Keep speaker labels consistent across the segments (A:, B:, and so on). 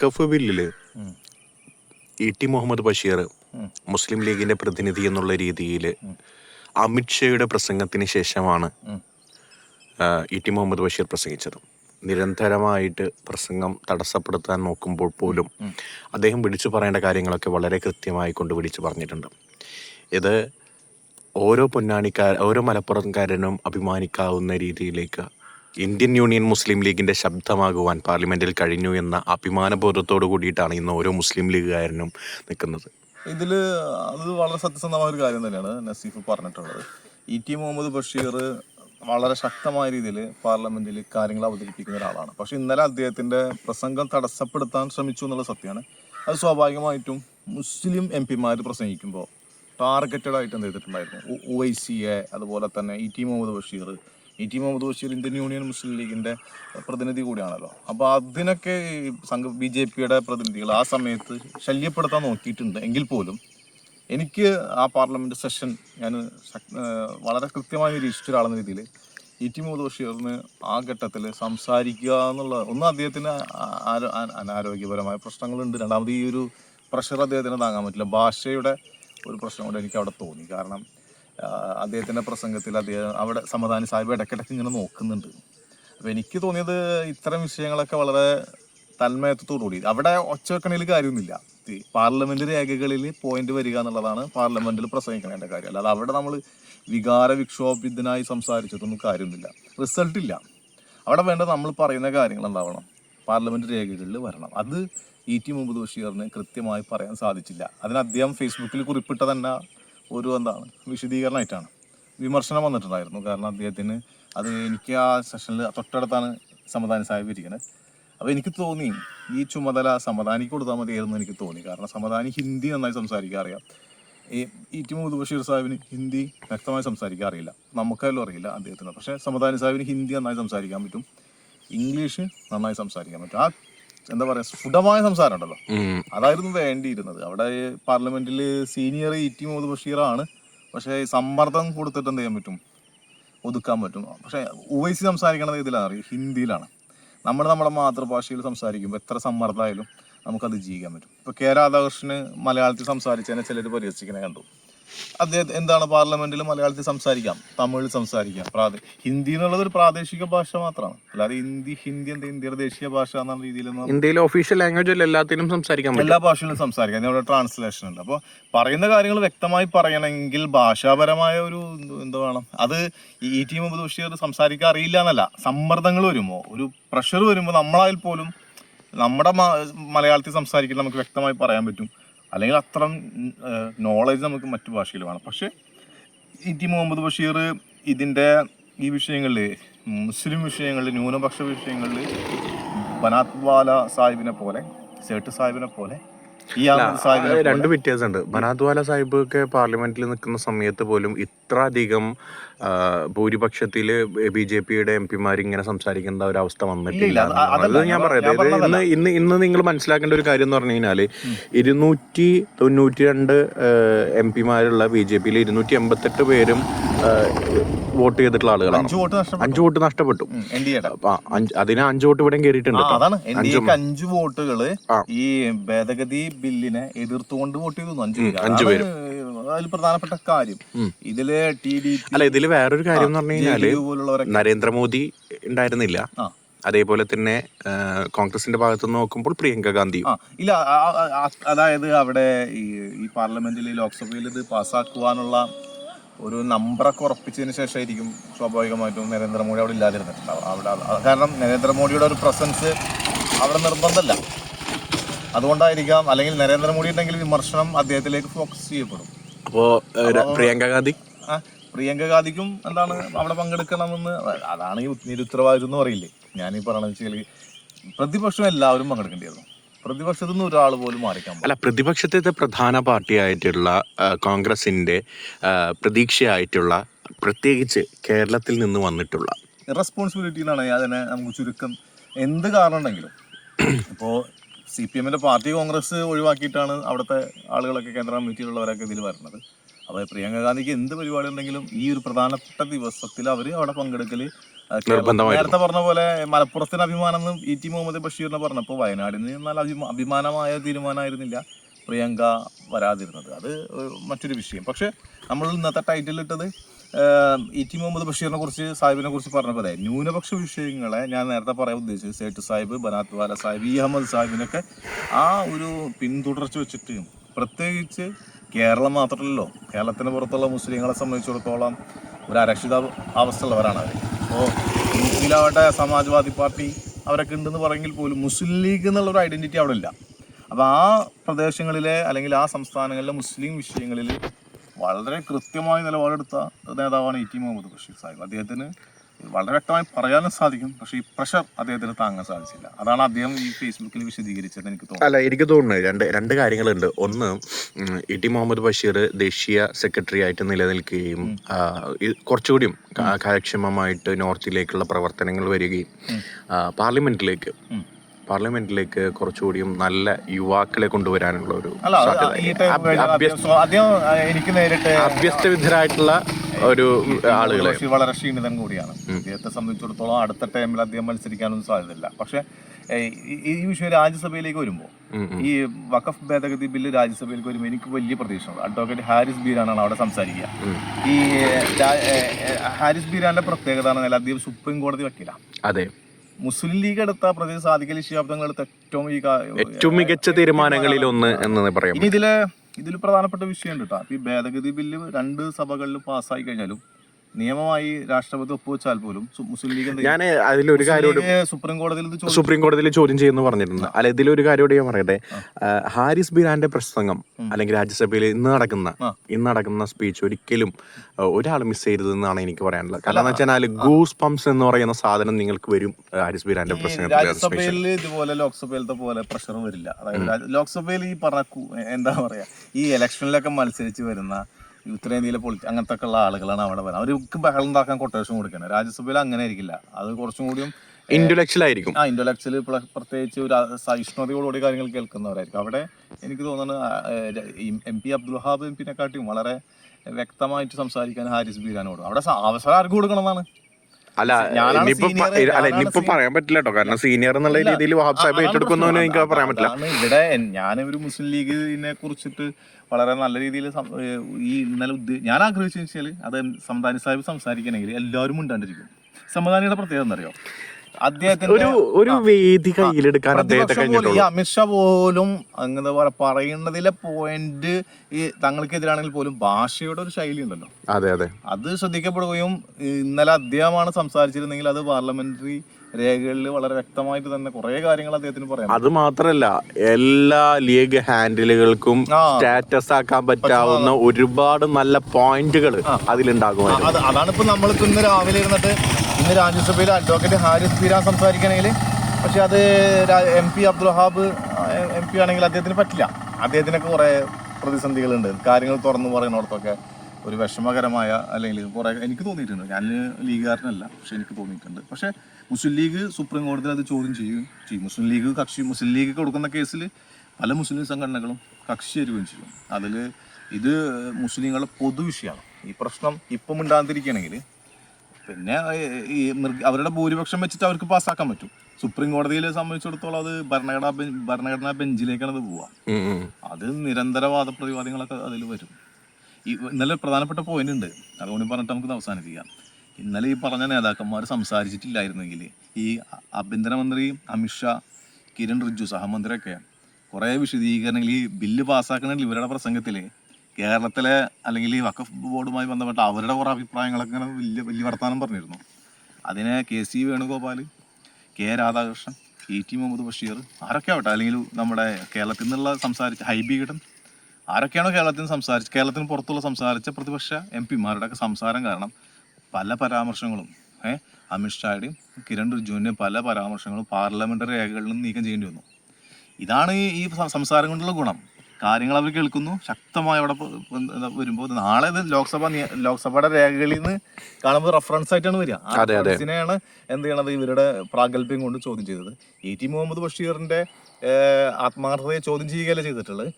A: വഖഫ്
B: ബില്ലിൽ
A: E T Muhammad Basheer മുസ്ലിം ലീഗിന്റെ പ്രതിനിധി എന്നുള്ള രീതിയിൽ അമിത്ഷയുടെ പ്രസംഗത്തിന് ശേഷമാണ്. ഇ ടി മുഹമ്മദ് ബഷീർ പ്രസംഗിച്ചത്. നിരന്തരമായിട്ട് പ്രസംഗം തടസ്സപ്പെടുത്താൻ നോക്കുമ്പോൾ പോലും അദ്ദേഹം വിളിച്ചു പറയേണ്ട കാര്യങ്ങളൊക്കെ വളരെ കൃത്യമായി കൊണ്ട് വിളിച്ചു പറഞ്ഞിട്ടുണ്ട്. ഇത് ഓരോ പൊന്നാണിക്കാർ ഓരോ മലപ്പുറംകാരനും അഭിമാനിക്കാവുന്ന രീതിയിലേക്ക് ഇന്ത്യൻ യൂണിയൻ മുസ്ലിം ലീഗിന്റെ ശബ്ദമാകുവാൻ പാർലമെന്റിൽ കഴിഞ്ഞു എന്ന അഭിമാനബോധത്തോടു കൂടിയിട്ടാണ് ഇന്ന് ഓരോ മുസ്ലിം ലീഗുകാരനും നിൽക്കുന്നത്.
B: ഇതിൽ അത് വളരെ സത്യസന്ധമായ ഒരു കാര്യം തന്നെയാണ് നസീഫ് പറഞ്ഞിട്ടുള്ളത്. ഇ ടി മുഹമ്മദ് ബഷീർ വളരെ ശക്തമായ രീതിയിൽ പാർലമെന്റിൽ കാര്യങ്ങൾ അവതരിപ്പിക്കുന്ന ഒരാളാണ്. പക്ഷെ ഇന്നലെ അദ്ദേഹത്തിന്റെ പ്രസംഗം തടസ്സപ്പെടുത്താൻ ശ്രമിച്ചു എന്നുള്ള സത്യമാണ്. അത് സ്വാഭാവികമായിട്ടും മുസ്ലിം എം പിമാർ പ്രസംഗിക്കുമ്പോൾ ടാർഗറ്റഡ് ആയിട്ട് എന്ത് ചെയ്തിട്ടുണ്ടായിരുന്നു? ഒ ഐ സി എ അതുപോലെ തന്നെ E T Muhammad Basheer E T Muhammad Basheer Indian union മുസ്ലിം ലീഗിന്റെ പ്രതിനിധി കൂടിയാണല്ലോ. അപ്പോൾ അതിനൊക്കെ സംഘ ബി ജെ പിയുടെ പ്രതിനിധികൾ ആ സമയത്ത് ശല്യപ്പെടുത്താൻ നോക്കിയിട്ടുണ്ട് എങ്കിൽ പോലും. എനിക്ക് ആ പാർലമെന്റ് സെഷൻ ഞാൻ വളരെ കൃത്യമായി നിരീക്ഷിച്ച ഒരാളെന്ന രീതിയിൽ ഇ ടി മുഹമ്മദ് ബഷീറിന് ആ ഘട്ടത്തിൽ സംസാരിക്കുക എന്നുള്ള ഒന്ന് അദ്ദേഹത്തിന് അനാരോഗ്യപരമായ പ്രശ്നങ്ങളുണ്ട്. രണ്ടാമത് ഈ ഒരു പ്രഷർ അദ്ദേഹത്തിന് താങ്ങാൻ പറ്റില്ല. ഭാഷയുടെ ഒരു പ്രശ്നം കൊണ്ട് എനിക്ക് അവിടെ തോന്നി. കാരണം ആ, അദ്ദേഹത്തിന്റെ പ്രസംഗത്തിൽ അദ്ദേഹം അവിടെ സമാധാനി സാഹിബ് ഇടയ്ക്കിടയ്ക്ക് ഇങ്ങനെ നോക്കുന്നുണ്ട്. അപ്പോൾ എനിക്ക് തോന്നിയത് ഇത്തരം വിഷയങ്ങളൊക്കെ വളരെ തന്മയത്വത്തോടുകൂടി അവിടെ ഒച്ചവെക്കണയിൽ കാര്യമൊന്നുമില്ല. പാർലമെന്റ് രേഖകളിൽ പോയിന്റ് വരിക എന്നുള്ളതാണ് പാർലമെന്റിൽ പ്രസംഗിക്കേണ്ട കാര്യം. അല്ലാതെ അവിടെ നമ്മൾ വികാര വിക്ഷോഭിതനായി സംസാരിച്ചിട്ടൊന്നും കാര്യമൊന്നുമില്ല. റിസൾട്ട് ഇല്ല. അവിടെ വേണ്ട നമ്മൾ പറയുന്ന കാര്യങ്ങൾ എന്താവണം? പാർലമെന്റ് രേഖകളിൽ വരണം. അത് ഇ ടി മുഹമ്മദ് ബഷീറിന് കൃത്യമായി പറയാൻ സാധിച്ചില്ല. അതിന് അദ്ദേഹം ഫേസ്ബുക്കിൽ കുറിപ്പിട്ട തന്നെ ഒരു എന്താണ് വിശദീകരണമായിട്ടാണ്. വിമർശനം വന്നിട്ടുണ്ടായിരുന്നു. കാരണം അദ്ദേഹത്തിന് അത് എനിക്ക് ആ സെഷനിൽ തൊട്ടടുത്താണ് സമദാനി സാഹിബ് ഇരിക്കുന്നത്. അപ്പോൾ എനിക്ക് തോന്നി ഈ ചുമതല സമദാനിക്ക് കൊടുത്താൽ മതിയായിരുന്നു എനിക്ക് തോന്നി. കാരണം സമദാനി ഹിന്ദി നന്നായി സംസാരിക്കാൻ അറിയാം. ഈ ഇ ടി മുഹമ്മദ് ബഷീർ സാഹിബിന് ഹിന്ദി വ്യക്തമായി സംസാരിക്കാൻ അറിയില്ല. നമുക്കല്ലോ അറിയില്ല അദ്ദേഹത്തിന് പക്ഷേ സമദാനി സാഹിബിന് ഹിന്ദി നന്നായി സംസാരിക്കാൻ പറ്റും. ഇംഗ്ലീഷ് നന്നായി സംസാരിക്കാൻ പറ്റും. ആ എന്താ പറയാ സ്ഫുടമായ സംസാരം ഉണ്ടല്ലോ. അതായിരുന്നു വേണ്ടിയിരുന്നത്. അവിടെ പാർലമെന്റിൽ സീനിയർ ഇ ടി മുഹമ്മദ് ബഷീറാണ്. പക്ഷേ സമ്മർദ്ദം കൊടുത്തിട്ട് എന്ത് ചെയ്യാൻ പറ്റും? ഒതുക്കാൻ പറ്റും. പക്ഷേ ഉവൈസി സംസാരിക്കണത് ഇതിലാണ് ഹിന്ദിയിലാണ്. നമ്മൾ നമ്മുടെ മാതൃഭാഷയിൽ സംസാരിക്കുമ്പോൾ എത്ര സമ്മർദ്ദമായാലും നമുക്കത് ജീവിക്കാൻ പറ്റും. ഇപ്പോൾ കെ രാധാകൃഷ്ണന് മലയാളത്തിൽ സംസാരിച്ചതിനെ ചിലർ പരിഹസിക്കണേ കണ്ടു. അദ്ദേഹം എന്താണ് പാർലമെന്റിൽ മലയാളത്തിൽ സംസാരിക്കാം? തമിഴിൽ സംസാരിക്കാം. പ്രാദേ ഹിന്ദി എന്നുള്ളത് ഒരു പ്രാദേശിക ഭാഷ മാത്രമാണ്. അല്ലാതെ ഹിന്ദി ഹിന്ദി എന്താ ഇന്ത്യയുടെ ദേശീയ ഭാഷ എന്ന രീതിയിൽ
A: ഇന്ത്യയിലെ ഒഫീഷ്യൽ ലാംഗ്വേജിൽ എല്ലാത്തിനും സംസാരിക്കാം
B: എല്ലാ ഭാഷയിലും സംസാരിക്കാം. അതിനവിടെ ട്രാൻസ്ലേഷൻ ഉണ്ട്. അപ്പോൾ പറയുന്ന കാര്യങ്ങൾ വ്യക്തമായി പറയണമെങ്കിൽ ഭാഷാപരമായ ഒരു എന്താ വേണം? അത് ഈ ടി മുഹമ്മദ് ബഷീർ സംസാരിക്കാൻ അറിയില്ല എന്നല്ല. സമ്മർദ്ദങ്ങൾ വരുമ്പോൾ ഒരു പ്രഷർ വരുമ്പോൾ നമ്മളായാൽ പോലും നമ്മുടെ മലയാളത്തിൽ സംസാരിക്കാൻ നമുക്ക് വ്യക്തമായി പറയാൻ പറ്റും. അല്ലെങ്കിൽ അത്ര നോളജ് നമുക്ക് മറ്റു ഭാഷയിൽ വേണം. പക്ഷേ ഇ ടി മുഹമ്മദ് ബഷീർ ഇതിന്റെ ഈ വിഷയങ്ങളിൽ മുസ്ലിം വിഷയങ്ങളിൽ ന്യൂനപക്ഷ വിഷയങ്ങളിൽ ബനാത്വാല സാഹിബിനെ പോലെ സേട്ട് സാഹിബിനെ പോലെ
A: രണ്ട് വ്യത്യാസമുണ്ട്. ബനാദ്വാല സാഹിബ് ഒക്കെ പാർലമെന്റിൽ നിൽക്കുന്ന സമയത്ത് പോലും ഇത്ര അധികം ഭൂരിപക്ഷത്തിൽ ഭൂരിപക്ഷത്തിൽ ബി ജെ പിയുടെ എം പിമാർ ഇങ്ങനെ സംസാരിക്കേണ്ട ഒരു അവസ്ഥ വന്നിട്ടില്ല
B: അത്
A: ഞാൻ
B: പറയാം.
A: പറയുന്നത്. ഇന്ന് ഇന്ന് ഇന്ന് നിങ്ങൾ മനസ്സിലാക്കേണ്ട ഒരു കാര്യം എന്ന് പറഞ്ഞു കഴിഞ്ഞാൽ ഇരുന്നൂറ്റി തൊണ്ണൂറ്റി രണ്ട് എം പിമാരുള്ള ബി ജെ പിയിൽ ഇരുന്നൂറ്റി എൺപത്തെട്ട് പേരും വോട്ട് ചെയ്തിട്ടുള്ള ആളുകളാണ്.
B: അഞ്ചു വോട്ട് നഷ്ടപ്പെട്ടു.
A: അഞ്ച് വോട്ട് നഷ്ടപ്പെട്ടു.
B: എൻ ഡി എയുടെ
A: അപ്പൊ അഞ്ച് അതിന് അഞ്ചു വോട്ട് ഇവിടെ കയറിയിട്ടുണ്ട് കേട്ടോ.
B: അതാണ്. എൻ ഡി എക്ക് അഞ്ചു. വോട്ടുകൾ
A: ആ.
B: ഈ ഭേദഗതി ബില്ലിനെ എതിർത്തുകൊണ്ട് വോട്ട് ചെയ്തു അഞ്ചു പേര്.
A: അഞ്ച് പേര്.
B: അതാണ് അതിൽ പ്രധാനപ്പെട്ട കാര്യം. ഇതിൽ ടി ഡി
A: അല്ല ഇതിൽ വേറൊരു കാര്യം എന്ന് പറഞ്ഞു കഴിഞ്ഞാൽ
B: പോലുള്ളവരൊക്കെ
A: നരേന്ദ്രമോദി ഉണ്ടായിരുന്നില്ല.
B: ആ.
A: അതേപോലെ തന്നെ ആ, കോൺഗ്രസിന്റെ ഭാഗത്ത് നിന്ന് നോക്കുമ്പോൾ പ്രിയങ്ക ഗാന്ധി
B: ആ ഇല്ല ആ- ആ- ആ- അതായത് അവിടെ ഈ ഈ പാർലമെന്റിൽ ലോക്സഭയിൽ ഇത് പാസ്സാക്കുവാനുള്ള ഒരു നമ്പറൊക്കെ ഉറപ്പിച്ചതിന് ശേഷമായിരിക്കും സ്വാഭാവികമായിട്ടും നരേന്ദ്രമോദി അവിടെ ഇല്ലാതിരുന്നിട്ടുണ്ടാവും അവിടെ കാരണം നരേന്ദ്രമോദിയുടെ ഒരു പ്രസൻസ് അവിടെ നിർബന്ധമല്ല. അതുകൊണ്ടായിരിക്കാം അല്ലെങ്കിൽ നരേന്ദ്രമോദി ഉണ്ടെങ്കിൽ വിമർശനം അദ്ദേഹത്തിലേക്ക് ഫോക്കസ് ചെയ്യപ്പെടും.
A: അപ്പോൾ പ്രിയങ്ക ഗാന്ധി?
B: ആ പ്രിയങ്ക ഗാന്ധിക്കും എന്താണ് അവിടെ പങ്കെടുക്കണമെന്ന് അതാണ് ഈ നിരുത്തരവാദിത്വം എന്ന് പറയില്ലേ? ഞാനീ പറയണെന്ന് വെച്ചാൽ പ്രതിപക്ഷം എല്ലാവരും പങ്കെടുക്കേണ്ടിയിരുന്നു. പ്രതിപക്ഷത്തു നിന്ന് ഒരാൾ പോലും മാറിക്കാൻ
A: അല്ല പ്രതിപക്ഷത്തെ പ്രധാന പാർട്ടിയായിട്ടുള്ള കോൺഗ്രസിന്റെ പ്രതീക്ഷയായിട്ടുള്ള പ്രത്യേകിച്ച് കേരളത്തിൽ നിന്ന് വന്നിട്ടുള്ള.
B: റെസ്പോൺസിബിലിറ്റി എന്നാണ് ഞാൻ അതിനെ നമുക്ക് ചുരുക്കം എന്ത് കാരണം ഉണ്ടെങ്കിലും ഇപ്പോൾ സി പി എമ്മിന്റെ പാർട്ടി കോൺഗ്രസ് ഒഴിവാക്കിയിട്ടാണ് അവിടുത്തെ ആളുകളൊക്കെ കേന്ദ്ര കമ്മിറ്റിയിലുള്ളവരൊക്കെ ഇതിൽ വരുന്നത്. അപ്പോൾ പ്രിയങ്ക ഗാന്ധിക്ക് എന്ത് പരിപാടി ഉണ്ടെങ്കിലും ഈ ഒരു പ്രധാനപ്പെട്ട ദിവസത്തിൽ അവർ അവിടെ പങ്കെടുക്കൽ. നേരത്തെ പറഞ്ഞ പോലെ മലപ്പുറത്തിന് അഭിമാനം എന്ന് ഇ ടി മുഹമ്മദ് ബഷീറിനെ പറഞ്ഞപ്പോൾ വയനാടിന് എന്നാൽ അഭിമ- അഭിമാനമായ തീരുമാനമായിരുന്നില്ല പ്രിയങ്ക വരാതിരുന്നത്. അത് മറ്റൊരു വിഷയം. പക്ഷെ നമ്മൾ ഇന്നത്തെ ടൈറ്റിൽ ഇട്ടത് ഇ ടി മുഹമ്മദ് ബഷീറിനെ കുറിച്ച് സാഹിബിനെ കുറിച്ച് പറഞ്ഞപ്പോൾ അതെ ന്യൂനപക്ഷ വിഷയങ്ങളെ ഞാൻ നേരത്തെ പറയാൻ ഉദ്ദേശിച്ചത് സേട്ട് സാഹിബ് ബനാത്ത് വാല സാഹിബ് ഇ അഹമ്മദ് സാഹിബിനൊക്കെ ആ ഒരു പിന്തുടർച്ച വെച്ചിട്ട് പ്രത്യേകിച്ച് കേരളം മാത്രമല്ലല്ലോ കേരളത്തിന് പുറത്തുള്ള മുസ്ലിങ്ങളെ സംബന്ധിച്ചിടത്തോളം ഒരു അരക്ഷിത അവസ്ഥയുള്ളവരാണ് അവർ അപ്പോൾ യു പിയിലാവട്ടെ സമാജ്വാദി പാർട്ടി അവരൊക്കെ ഉണ്ടെന്ന് പറയുമെങ്കിൽ പോലും മുസ്ലിം ലീഗ് എന്നുള്ള ഒരു ഐഡന്റിറ്റി അവിടെ ഇല്ല. അപ്പോൾ ആ പ്രദേശങ്ങളിലെ അല്ലെങ്കിൽ ആ സംസ്ഥാനങ്ങളിലെ മുസ്ലിം വിഷയങ്ങളിൽ വളരെ കൃത്യമായി നിലപാടെടുത്ത നേതാവാണ് ഇ ടി മുഹമ്മദ് ബഷീർ സാഹിബ്. അദ്ദേഹത്തിന് വളരെ വ്യക്തമായി പറയാനും സാധിക്കും. പക്ഷെ ഈ പ്രഷർ അദ്ദേഹത്തിന് താങ്ങാൻ സാധിച്ചില്ല. അതാണ് അദ്ദേഹം ഈ ഫേസ്ബുക്കിൽ വിശദീകരിച്ചത് എനിക്ക് തോന്നുന്നു
A: അല്ല എനിക്ക് തോന്നുന്നു രണ്ട് രണ്ട് കാര്യങ്ങളുണ്ട്. ഒന്ന് ഇ ടി മുഹമ്മദ് ബഷീർ ദേശീയ സെക്രട്ടറി ആയിട്ട് നിലനിൽക്കുകയും കുറച്ചുകൂടിയും കാര്യക്ഷമമായിട്ട് നോർത്തിലേക്കുള്ള പ്രവർത്തനങ്ങൾ വരികയും പാർലമെന്റിലേക്ക്. പാർലമെന്റിലേക്ക് കുറച്ചുകൂടിയും നല്ല യുവാക്കളെ കൊണ്ടുവരാനുള്ള ഒരു
B: അല്ല
A: വിദ്ധരായിട്ടുള്ള ഒരു ആളുകളെ
B: വളരെ ക്ഷീണിതൻ കൂടിയാണ്. അദ്ദേഹത്തെ സംബന്ധിച്ചിടത്തോളം അടുത്ത ടൈമിൽ അദ്ദേഹം മത്സരിക്കാനൊന്നും സാധ്യതയില്ല. പക്ഷെ ഈ- വിഷയം രാജ്യസഭയിലേക്ക് വരുമ്പോൾ. ഈ വഖഫ് ഭേദഗതി ബില്ല് രാജ്യസഭയിലേക്ക് വരുമ്പോൾ എനിക്ക് വലിയ പ്രതീക്ഷയുണ്ട്. അഡ്വക്കേറ്റ് ഹാരിസ് ബീരാനാണ് അവിടെ സംസാരിക്കുക. ഈ ഹാരിസ് ബീരാന്റെ പ്രത്യേകത എന്ന് പറഞ്ഞാൽ അദ്ദേഹം സുപ്രീം കോടതി വക്കീലാണ്
A: അതെ.
B: മുസ്ലിം ലീഗ് എടുത്ത പ്രതി സാധിക്കൽ എടുത്ത ഏറ്റവും ഈ
A: ഏറ്റവും മികച്ച തീരുമാനങ്ങളിൽ ഒന്ന് എന്ന് പറയാം
B: ഇനി ഇതിൽ ഇതിൽ പ്രധാനപ്പെട്ട വിഷയം ഉണ്ട് കേട്ടോ ഈ ഭേദഗതി ബില്ല് രണ്ട് സഭകളിലും പാസ്സായി കഴിഞ്ഞാലും നിയമമായി രാഷ്ട്രപതി ഒപ്പുവെച്ചാൽ പോലും മുസ്ലിം ലീഗ്
A: ഞാൻ അതിലൊരു കാര്യം
B: സുപ്രീം കോടതിയിൽ
A: സുപ്രീം കോടതിയിൽ ചോദ്യം ചെയ്യുന്നു പറഞ്ഞിട്ടുണ്ട് അല്ല ഇതിലൊരു കാര്യം ഞാൻ പറയട്ടെ. ഹാരിസ് ബിരാന്റെ പ്രസംഗം അല്ലെങ്കിൽ രാജ്യസഭയിൽ ഇന്ന് നടക്കുന്ന ഇന്ന് നടക്കുന്ന സ്പീച്ച് ഒരിക്കലും ഒരാൾ മിസ് ചെയ്തതെന്നാണ് എനിക്ക് പറയാനുള്ളത്. കാരണം എന്ന് വെച്ചാൽ ഗൂസ് പംസ് എന്ന് പറയുന്ന സാധനം നിങ്ങൾക്ക് വരും ഹാരിസ് ബിരാന്റെ പ്രസംഗം
B: രാജ്യസഭയിൽ ഇതുപോലെ ലോക്സഭയിലത്തെ പോലെ പ്രഷറും വരില്ല. അതായത് ലോക്സഭയിൽ ഈ പറഞ്ഞ കു- എന്താ പറയാ ഈ ഇലക്ഷനിലൊക്കെ മത്സരിച്ച് വരുന്ന ഉത്തരേന്ത്യയിലെ പൊളിറ്റി അങ്ങനത്തെ ഒക്കെ ഉള്ള ആളുകളാണ് അവിടെ വരുന്നത്. അവർക്ക് ബഹളം ഉണ്ടാക്കാൻ കൊട്ടേഷൻ കൊടുക്കണം രാജ്യസഭയിൽ അങ്ങനെ ആയിരിക്കില്ല അത് കുറച്ചും കൂടിയും
A: ഇന്റലക്ച്വൽ ആയിരിക്കും.
B: ആ ഇന്റലക്ച്വൽ പ്രത്യേകിച്ച് ഒരു സഹിഷ്ണുതയോടുകൂടി കാര്യങ്ങൾ കേൾക്കുന്നവരായിരിക്കും. അവിടെ എനിക്ക് തോന്നുന്നത് M P Abdul Wahab M പിനെക്കാട്ടിയും വളരെ വ്യക്തമായിട്ട് സംസാരിക്കാൻ ഹാരിസ് ബീരാനോട്. അവിടെ അവസരം ആർക്ക് കൊടുക്കണമെന്നാണ്?
A: അല്ല ഇനിയിപ്പോ അല്ല ഇനിയിപ്പോ പറയാൻ പറ്റില്ല കേട്ടോ. കാരണം സീനിയർ എന്നുള്ള രീതിയിൽ വഹാബ് സാഹിബ്
B: ഏറ്റെടുക്കുന്നു
A: എനിക്ക് പറയാൻ പറ്റില്ല.
B: ഇവിടെ ഞാൻ ഒരു മുസ്ലിം ലീഗിനെ കുറിച്ചിട്ട് വളരെ നല്ല രീതിയിൽ ഈ ഇന്നലെ ഞാൻ ആഗ്രഹിച്ചു വെച്ചാൽ അത് സമദാനി സാഹിബ് സംസാരിക്കണമെങ്കിൽ എല്ലാവരും ഉണ്ടാണ്ടിരിക്കും സമദാനിയുടെ പ്രത്യേകത അദ്ദേഹത്തിന്റെ
A: ഒരു ഒരു വേദി കയ്യിലെടുക്കാൻ അദ്ദേഹത്തെ കഴിഞ്ഞിട്ടുള്ളൂ.
B: ഈ അമിത്ഷാ പോലും അങ്ങനെ പറയാ പറയുന്നതിലെ പോയിന്റ് ഈ തങ്ങൾക്കെതിരാണെങ്കിൽ പോലും ഭാഷയുടെ ഒരു ശൈലി ഉണ്ടല്ലോ.
A: അതെ അതെ.
B: അത് ശ്രദ്ധിക്കപ്പെടുകയും ഇന്നലെ അദ്ദേഹമാണ് സംസാരിച്ചിരുന്നെങ്കിൽ അത് പാർലമെന്ററി രേഖകളിൽ വളരെ വ്യക്തമായിട്ട് തന്നെ കുറെ കാര്യങ്ങൾ അദ്ദേഹത്തിന് പറയാം
A: അത് മാത്രല്ല എല്ലാ ലീഗ് ഹാൻഡിലുകൾക്കും സ്റ്റാറ്റസ് ആക്കാൻ പറ്റാവുന്ന ഒരുപാട് നല്ല പോയിന്റുകൾ അതിലുണ്ടാകും
B: അത് അതാണ് ഇപ്പൊ നമ്മളിപ്പോ ഇന്ന് രാവിലെ ഇരുന്നിട്ട് ഇന്ന് രാജ്യസഭയിൽ അഡ്വക്കേറ്റ് ഹാരിസ് പീരാൻ സംസാരിക്കണമെങ്കിൽ പക്ഷേ അത് M P Abdul Wahab M P ആണെങ്കിൽ അദ്ദേഹത്തിന് പറ്റില്ല. അദ്ദേഹത്തിനൊക്കെ കുറേ പ്രതിസന്ധികളുണ്ട്. കാര്യങ്ങൾ തുറന്നു പറയുന്നിടത്തൊക്കെ ഒരു വിഷമകരമായ അല്ലെങ്കിൽ കുറേ എനിക്ക് തോന്നിയിട്ടുണ്ട്. ഞാൻ ലീഗുകാരനല്ല പക്ഷെ എനിക്ക് തോന്നിയിട്ടുണ്ട്. പക്ഷേ മുസ്ലിം ലീഗ് സുപ്രീം കോടതി അത് ചോദ്യം ചെയ്യും ചെയ്യും. മുസ്ലിം ലീഗ് കക്ഷി മുസ്ലിം ലീഗ് കൊടുക്കുന്ന കേസിൽ പല മുസ്ലിം സംഘടനകളും കക്ഷി ചേരുകയും ചെയ്യും. അതിൽ ഇത് മുസ്ലിങ്ങളുടെ പൊതുവിഷയമാണ്. ഈ പ്രശ്നം ഇപ്പം ഉണ്ടാകാതിരിക്കുകയാണെങ്കിൽ പിന്നെ ഈ മൃഗ- അവരുടെ ഭൂരിപക്ഷം വെച്ചിട്ട് അവർക്ക് പാസ്സാക്കാൻ പറ്റും. സുപ്രീം കോടതിയിൽ സംബന്ധിച്ചിടത്തോളം അത് ഭരണഘടനാ ബെഞ്ച് ഭരണഘടനാ ബെഞ്ചിലേക്കാണ് അത് പോവുക. അത് നിരന്തര വാദപ്രതിവാദങ്ങളൊക്കെ അതിൽ വരും. ഈ ഇന്നലെ പ്രധാനപ്പെട്ട പോയിന്റ് ഉണ്ട്. അതുകൊണ്ട് പറഞ്ഞിട്ട് നമുക്ക് അവസാനിപ്പിക്കാം. ഇന്നലെ ഈ പറഞ്ഞ നേതാക്കന്മാർ സംസാരിച്ചിട്ടില്ലായിരുന്നെങ്കിൽ ഈ ആഭ്യന്തരമന്ത്രി അമിത്ഷാ കിരൺ റിജ്ജു സഹമന്ത്രിയൊക്കെ കുറേ വിശദീകരണങ്ങൾ ഈ ബില്ല് പാസ്സാക്കണമെങ്കിൽ ഇവരുടെ പ്രസംഗത്തിൽ കേരളത്തിലെ അല്ലെങ്കിൽ ഈ വഖഫ് ബോർഡുമായി ബന്ധപ്പെട്ട അവരുടെ കുറേ അഭിപ്രായങ്ങളൊക്കെ ഇങ്ങനെ വലിയ വലിയ വർത്തമാനം പറഞ്ഞിരുന്നു. അതിനെ K C Venugopal K Radhakrishnan E T Muhammad Basheer ആരൊക്കെ ആവട്ടെ? അല്ലെങ്കിൽ നമ്മുടെ കേരളത്തിൽ നിന്നുള്ള സംസാരിച്ച ഹൈബി കിടൻ ആരൊക്കെയാണോ കേരളത്തിൽ നിന്ന് സംസാരിച്ച് കേരളത്തിന് പുറത്തുള്ള സംസാരിച്ച പ്രതിപക്ഷ എം പിമാരുടെ ഒക്കെ സംസാരം കാരണം പല പരാമർശങ്ങളും ഏഹ് അമിത്ഷായുടെയും കിരൺ റിജുവിന്റെയും പല പരാമർശങ്ങളും പാർലമെന്ററി രേഖകളിൽ നിന്ന് നീക്കം ചെയ്യേണ്ടി വന്നു. ഇതാണ് ഈ സംസാരം കൊണ്ടുള്ള ഗുണം. കാര്യങ്ങൾ അവർ കേൾക്കുന്നു. ശക്തമായി അവിടെ വരുമ്പോൾ നാളെ ഇത് ലോക്സഭ ലോക്സഭയുടെ രേഖകളിൽ നിന്ന് കാണുമ്പോൾ റെഫറൻസ് ആയിട്ടാണ് വരിക. ആ
A: അതെ, അതെ.
B: റെഫറൻസിനെയാണ് എന്ത് ചെയ്യണത്? ഇവരുടെ പ്രാഗൽഭ്യം കൊണ്ട് ചോദ്യം ചെയ്തത്. എ ടി മുഹമ്മദ് ബഷീറിന്റെ ആത്മാർത്ഥതയെ ചോദ്യം ചെയ്യുകയല്ല ചെയ്തിട്ടുള്ളത്?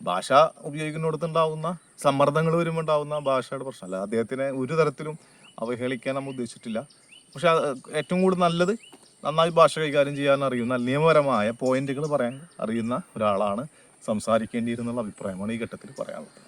B: ഭാഷ ഉപയോഗിക്കുന്നിടത്തുണ്ടാവുന്ന സമ്മർദ്ദങ്ങൾ വരുമ്പോൾ ഉണ്ടാവുന്ന ഭാഷയുടെ പ്രശ്നമല്ല അദ്ദേഹത്തിനെ ഒരു തരത്തിലും അവഹേളിക്കാൻ നമ്മൾ ഉദ്ദേശിച്ചിട്ടില്ല. പക്ഷെ ഏറ്റവും കൂടുതൽ നല്ലത് നന്നായി ഭാഷ കൈകാര്യം ചെയ്യാൻ അറിയുന്ന നിയമപരമായ പോയിന്റുകൾ പറയാൻ അറിയുന്ന ഒരാളാണ് സംസാരിക്കേണ്ടിയിരുന്നുള്ള അഭിപ്രായമാണ് ഈ ഘട്ടത്തിൽ പറയാനുള്ളത്.